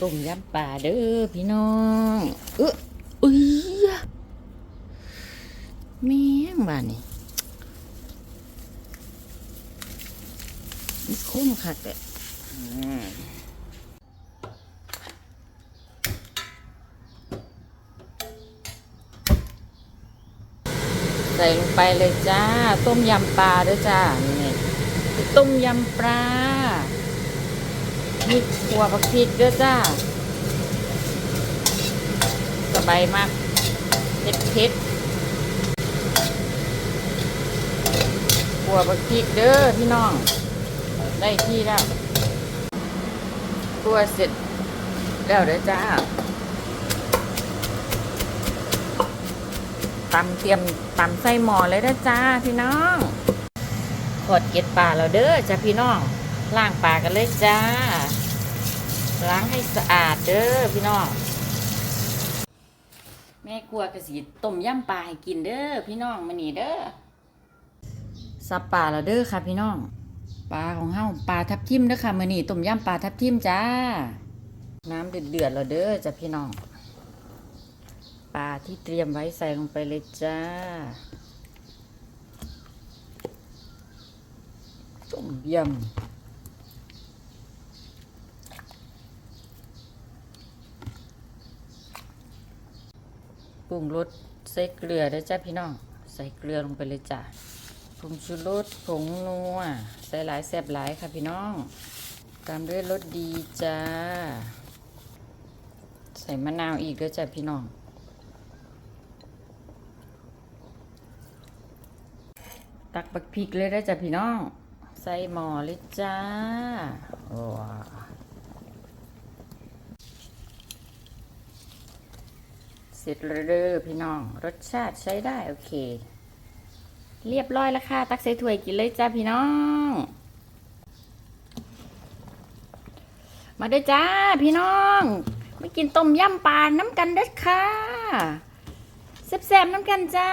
ต้มยำปลาเด้อพี่น้อง เออเอ้ยแม่งบ้านนี่มันคุ้มคักแต่ใส่ลงไปเลยจ้า ต้มยำปลาเด้อจ้า นี่ต้มยำปลา มีขัวผักพริกด้วยจ้า สบายมากเผ็ดเผ็ดขัวผักพริกเด้อพี่น้อง ได้ที่แล้วขัวเสร็จแล้วเด้อจ้าตำเตรียมตำใส่หม้อเลยเด้จ้าพี่น้องขอดเก็ดปลาแล้วเด้อจ้าพี่น้องล้างปลากันเลยจ้า ล้างให้สะอาดเด้อพี่น้องแม่ครัวกระสีต้มยำปลาให้กินเด้อพี่น้องมานี่เด้อสับปลาแล้วเด้อค่ะพี่น้อง ปลาของเฮาปลาทับทิมเด้อค่ะมื้อนี้ต้มยำปลาทับทิมจ้า น้ำเดือดเดือดๆแล้วเด้อจ้ะพี่น้อง ปลาที่เตรียมไว้ใส่ลงไปเลยจ้าต้มยำ ปรุงรสใส่เกลือด้วยจ้าพี่น้อง ใส่เกลือลงไปเลยจ้ะผงชูรสผงนัว ใส่หลายแซ่บหลายค่ะพี่น้อง ตามด้วยรสดีจ้า ใส่มะนาวอีกด้วยจ้ะพี่น้อง ตักบักพริกเลยได้จ้ะพี่น้อง ใส่หม้อเลยจ้าว้า เสร็จแล้วเด้อพี่น้อง รสชาติใช้ได้โอเค เรียบร้อยแล้วค่ะ ตักใส่ถ้วยกินเลยจ้าพี่น้อง มาเด้อจ้าพี่น้องมากินต้มยำปลาน้ำกันเด้อค่ะแซ่บๆน้ำกันจ้า